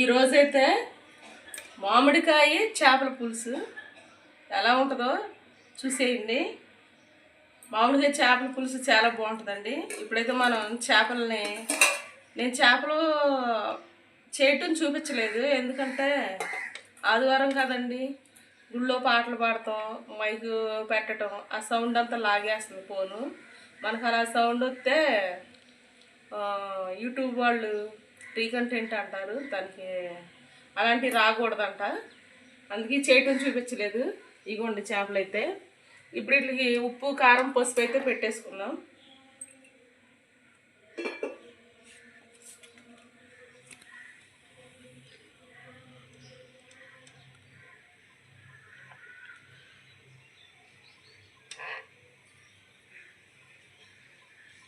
ఈరోజైతే మామిడికాయ చేపల పులుసు. ఎలా ఉంటుందో చూసేయండి. మామిడికాయ చేపల పులుసు చాలా బాగుంటుందండి. ఇప్పుడైతే మనం చేపలని నేను చేపలు చేయటం చూపించలేదు. ఎందుకంటే ఆదివారం కాదండి. గుళ్ళో పాటలు పాడటం మైకు పెట్టడం ఆ సౌండ్ అంతా లాగేస్తుంది ఫోను. మనకు అలా సౌండ్ వస్తే యూట్యూబ్ వాళ్ళు ఫ్రీ కంటెంట్ అంటారు దానికి అలాంటివి రాకూడదంట. అందుకే చేయటం చూపించలేదు ఇగోండి చేపలు అయితే ఇప్పుడు వీటికి ఉప్పు కారం పసుపు అయితే పెట్టేసుకున్నాం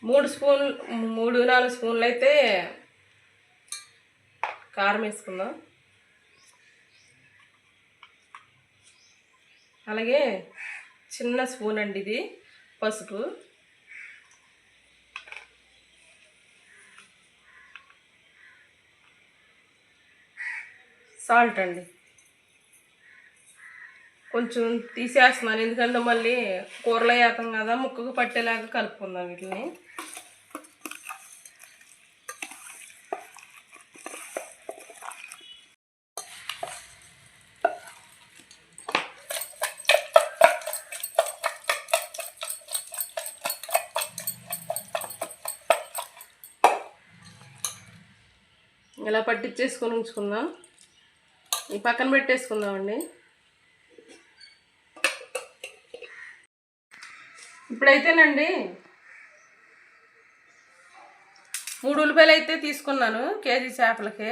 మూడు స్పూన్ మూడు నాలుగు స్పూన్లు అయితే కారం వేసుకుందాం. అలాగే చిన్న స్పూన్ అండి ఇది పసుపు. సాల్ట్ అండి. కొంచెం తీసేస్తున్నాను ఎందుకంటే మళ్ళీ కూరలో వేస్తాం కదా ముక్కకు పట్టేలాగా కలుపుకుందాం వీటిని. ఇలా పట్టించేసుకొని ఉంచుకుందాం. ఈ పక్కన పెట్టేసుకుందామండి. ఇప్పుడైతేనండి మూడు ఉల్లిపాయలు అయితే తీసుకున్నాను కేజీ చేపలకి.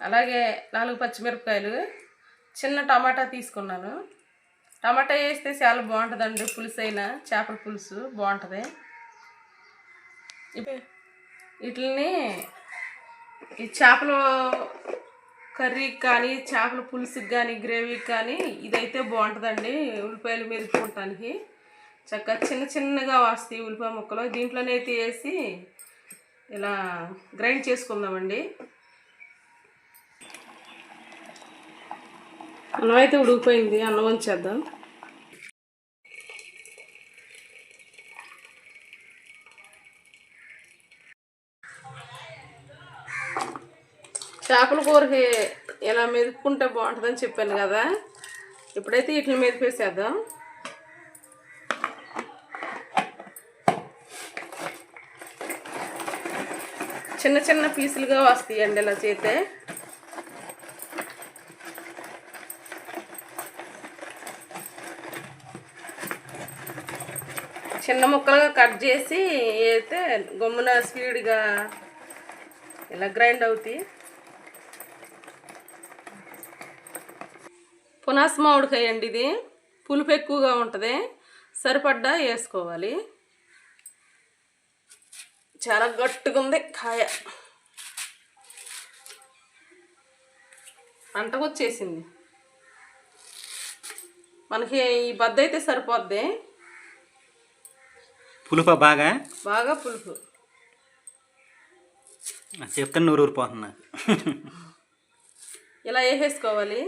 అలాగే నాలుగు పచ్చిమిరపకాయలు చిన్న టమాటా తీసుకున్నాను. టమాటా వేస్తే చాలా బాగుంటుందండి పులుసు అయినా చేపల పులుసు బాగుంటుంది. ఇప్- వీటిని ఈ చేపలు కర్రీకి కానీ చేపల పులుసుకి కానీ గ్రేవీకి కానీ ఇదైతే బాగుంటుందండి. ఉల్లిపాయలు మెదుపుకోవటానికి చక్కగా చిన్న చిన్నగా వస్తాయి ఉల్లిపాయ ముక్కలు. దీంట్లోనే అయితే వేసి ఇలా గ్రైండ్ చేసుకుందామండి. అన్నం అయితే ఉడికిపోయింది. అన్నం వంచేద్దాం. చేపల కూరకి ఇలా మెదుపుకుంటే బాగుంటుందని చెప్పాను కదా. ఇప్పుడైతే వీటిని మెదిపేసేద్దాం. చిన్న చిన్న పీసులుగా వస్తాయండి ఇలా చేస్తే చిన్న ముక్కలుగా కట్ చేసి అయితే గమ్మున స్పీడ్గా ఇలా గ్రైండ్ అవుతాయి. పునాస మామిడికాయ అండి ఇది. పులుపు ఎక్కువగా ఉంటుంది. సరిపడ్డా వేసుకోవాలి. చాలా గట్టిగా ఉంది కాయ అంటకొచ్చేసింది మనకి ఈ బద్ద అయితే సరిపోద్ది. పులుప బాగా? బాగా పులుపు. చెప్తాను నూరు ఊరిపోతున్నా ఇలా వేసేసుకోవాలి.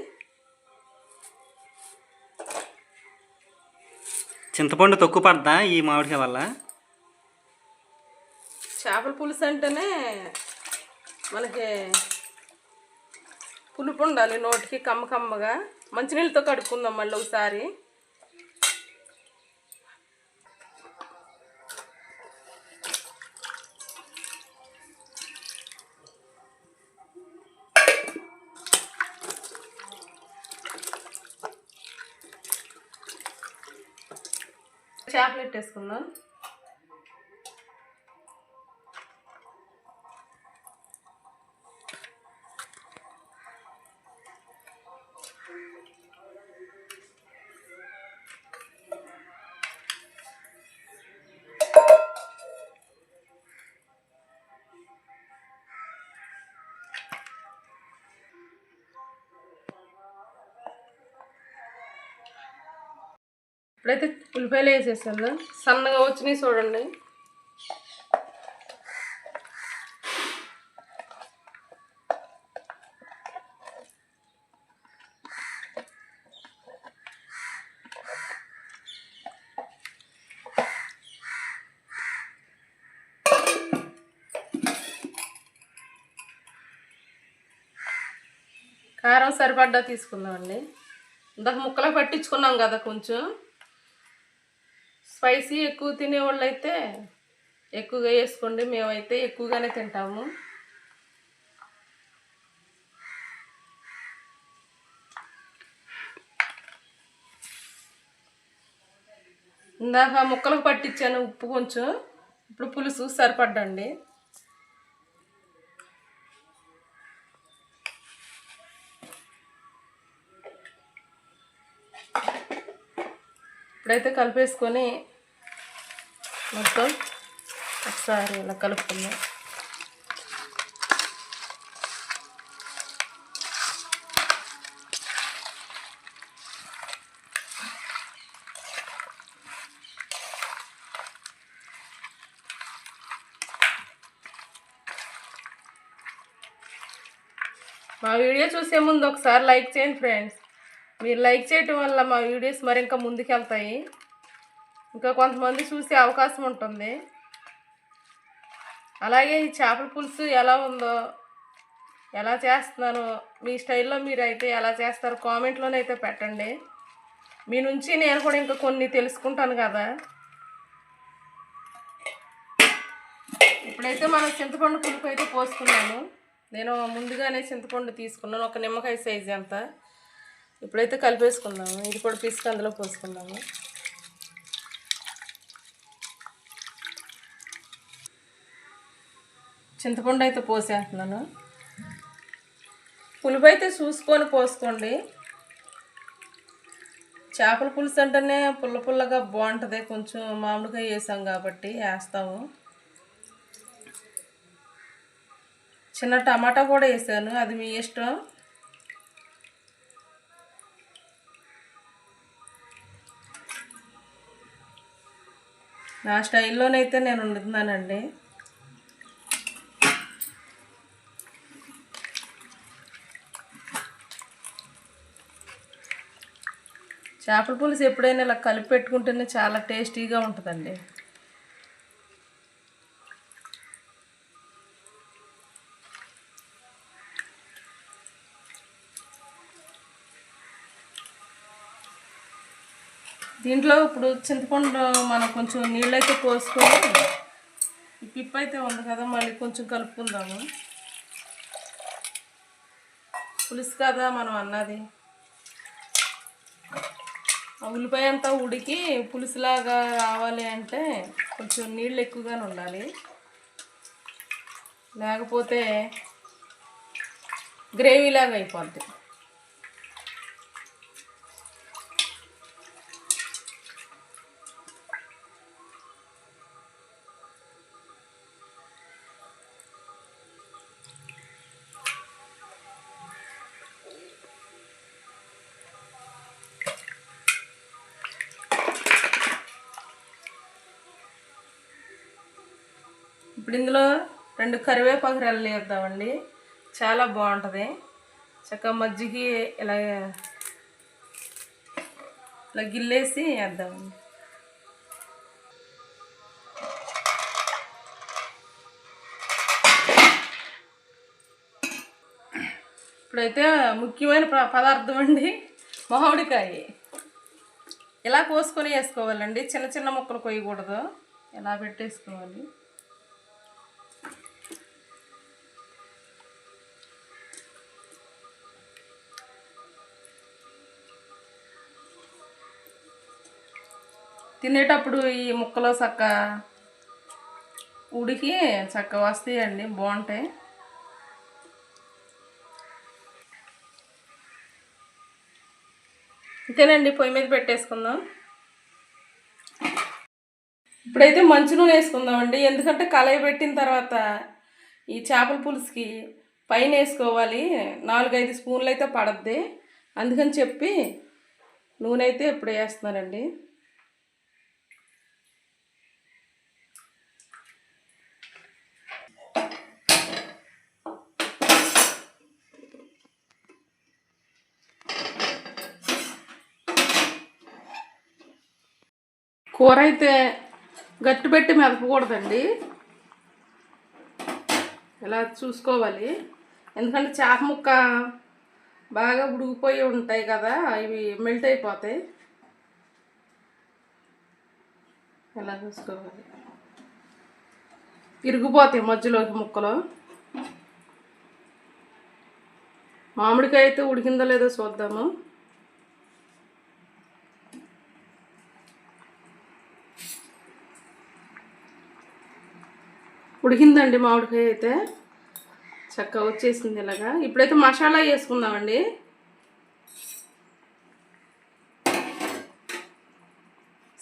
చింతపండు తక్కువ పడదా ఈ మామిడికాయ వల్ల? చేపల పులుసు అంటేనే మనకి పులుపు ఉండాలి నోటికి కమ్మ కమ్మగా. మంచినీళ్ళతో కడుక్కుందాం మళ్ళీ ఒకసారి. చేపలు వేసుకుందాం. ఇప్పుడైతే ఉల్లిపాయలు వేసేసాను సన్నగా వచ్చినాయి చూడండి. కారం సరిపడ్డా తీసుకుందామండి. ఇందాక ముక్కలకు పట్టించుకున్నాం కదా కొంచెం. స్పైసీ ఎక్కువ తినేవాళ్ళు అయితే ఎక్కువగా వేసుకోండి. మేమైతే ఎక్కువగానే తింటాము. ఇందాక ముక్కలకు పట్టించాను ఉప్పు కొంచెం. ఇప్పుడు పులుసు సరిపడ్డండి. ఇప్పుడైతే కలిపేసుకొని మొత్తం ఒకసారి ఇలా కలుపుకుందాం. మా వీడియో చూసే ముందు ఒకసారి లైక్ చేయండి ఫ్రెండ్స్. మీరు లైక్ చేయటం వల్ల మా వీడియోస్ మరింకా ముందుకెళ్తాయి. ఇంకా కొంతమంది చూసే అవకాశం ఉంటుంది. అలాగే ఈ చేపల పులుసు ఎలా ఉందో ఎలా చేస్తున్నాను మీ స్టైల్లో మీరు అయితే ఎలా చేస్తారో కామెంట్లోనైతే పెట్టండి. మీ నుంచి నేను కూడా ఇంకా కొన్ని తెలుసుకుంటాను కదా. ఇప్పుడైతే మనం చింతపండు పులుపు అయితే పోసుకున్నాను నేను ముందుగానే చింతపండు తీసుకున్నాను ఒక నిమ్మకాయ సైజ్ అంత. ఇప్పుడైతే కలిపేసుకుందాము. ఇది కూడా పిసుకు అందులో పోసుకుందాము. చింతపండు అయితే పోసేస్తున్నాను. పులుపు అయితే చూసుకొని పోసుకోండి. చేపల పులుసు అంటేనే పుల్ల పుల్లగా బాగుంటుంది. కొంచెం మామిడికాయ వేసాం కాబట్టి వేస్తాము. చిన్న టమాటా కూడా వేసాను. అది మీ ఇష్టం. నా స్టైల్లోనైతే నేను వండుతున్నానండి. చేపల పులుసు ఎప్పుడైనా ఇలా కలిపి పెట్టుకుంటేనే చాలా టేస్టీగా ఉంటుందండి. దీంట్లో ఇప్పుడు చింతపండు మనం కొంచెం నీళ్ళైతే పోసుకొని ఈ అయితే ఉంది కదా మళ్ళీ కొంచెం కలుపుకుందాము. పులుసు కదా మనం అన్నది. ఉల్లిపాయ అంతా ఉడికి పులుసులాగా రావాలి అంటే కొంచెం నీళ్ళు ఎక్కువగానే ఉండాలి. లేకపోతే గ్రేవీలాగా అయిపోద్ది. ఇప్పుడు ఇందులో రెండు కరివేపాకు రెల్లలు వేద్దామండి. చాలా బాగుంటుంది. చక్కగా మజ్జిగి ఇలా ఇలా గిల్లేసి వేద్దామండి. ఇప్పుడైతే ముఖ్యమైన ప- పదార్థం అండి మామిడికాయ. ఇలా కోసుకొని వేసుకోవాలండి. చిన్న చిన్న ముక్కలు కొయ్యకూడదు. ఇలా పెట్టేసుకోవాలి. తినేటప్పుడు ఈ ముక్కలో చక్క ఉడికి చక్క వస్తాయండి బాగుంటాయి. ఇంతేనండి పొయ్యి మీద పెట్టేసుకుందాం. ఇప్పుడైతే మంచి నూనె వేసుకుందామండి ఎందుకంటే కలయి పెట్టిన తర్వాత ఈ చేపల పులుసుకి పైన వేసుకోవాలి నాలుగైదు స్పూన్లు అయితే పడద్ది. అందుకని చెప్పి నూనె అయితే ఇప్పుడు వేస్తున్నానండి. కూర అయితే గట్టి పెట్టి మెదపకూడదండి. ఇలా చూసుకోవాలి? ఎందుకంటే చేప ముక్క బాగా ఉడికిపోయి ఉంటాయి కదా ఇవి మెల్ట్ అయిపోతాయి. ఎలా చూసుకోవాలి? ఇరిగిపోతాయి మధ్యలోకి ముక్కలు. మామిడికాయ అయితే ఉడికిందో లేదో చూద్దాము. ఉడికిందండి మామిడికాయ అయితే. చక్కగా వచ్చేసింది ఇలాగా. ఇప్పుడైతే మసాలా వేసుకుందామండి.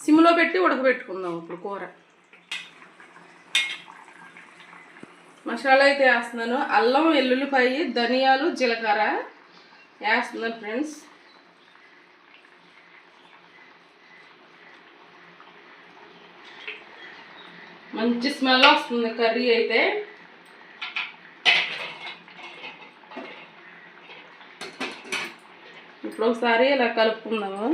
సిమ్లో పెట్టి ఉడకబెట్టుకుందాం ఇప్పుడు కూర. మసాలా అయితే వేస్తున్నాను. అల్లం వెల్లుల్లిపాయి ధనియాలు జీలకర్ర వేస్తున్నాను ఫ్రెండ్స్. మంచి స్మెల్ వస్తుంది కర్రీ అయితే. ఇప్పుడు ఒకసారి ఇలా కలుపుకుందాము.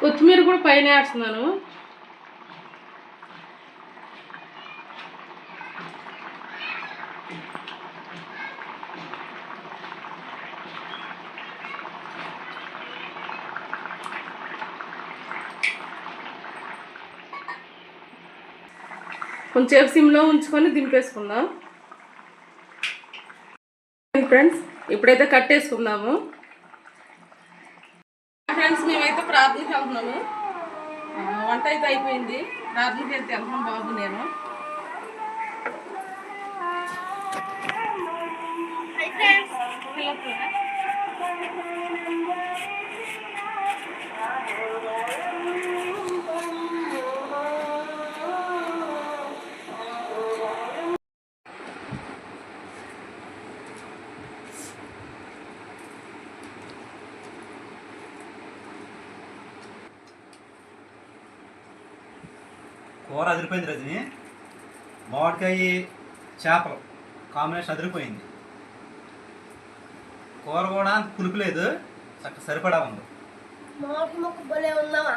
కొత్తిమీర కూడా పైన వేస్తున్నాను. కొంచెం సిమ్లో ఉంచుకొని దింపేసుకుందాం. ఫ్రెండ్స్ ఇప్పుడైతే కట్టేసుకుందాము అయిపోయింది. ప్రార్థనకి వెళ్తే వెళ్తున్నాం బాబు నేను. కూర అదిరిపోయింది రజని. మామిడికాయ చేపలు కాంబినేషన్ అదిరిపోయింది. కూర కూడా అంత పులుపు లేదు చక్క సరిపడా ఉంది. మామిడి మొక్క భలే ఉందమ్మా.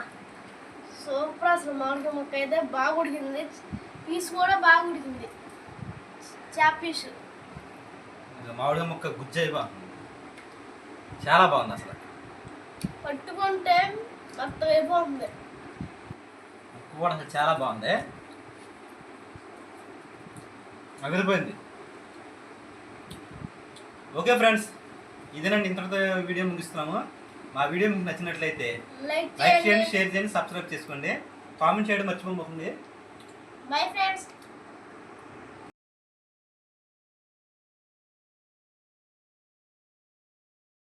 సూపర్ అసలు మామిడి మొక్క అయితే బాగా ఉడికింది. పీస్ కూడా బాగా ఉడికింది. చేప పీస్. మామిడికాయ ముక్క గుజ్జు అయిపోతుంది. చాలా బాగుంది అసలు. పట్టుకుంటే మొత్తం అయిపోతుంది కూడా అసలు చాలా బాగుంది. అదిరిపోయింది. ఓకే ఫ్రెండ్స్ ఇదేనండి ఇంతటితో వీడియో ముగిస్తున్నాము. మా వీడియో మీకు నచ్చినట్లయితే లైక్ చేయండి షేర్ చేయండి సబ్స్క్రైబ్ చేసుకోండి. కామెంట్ చేయడం మర్చిపోతుంది బై ఫ్రెండ్స్.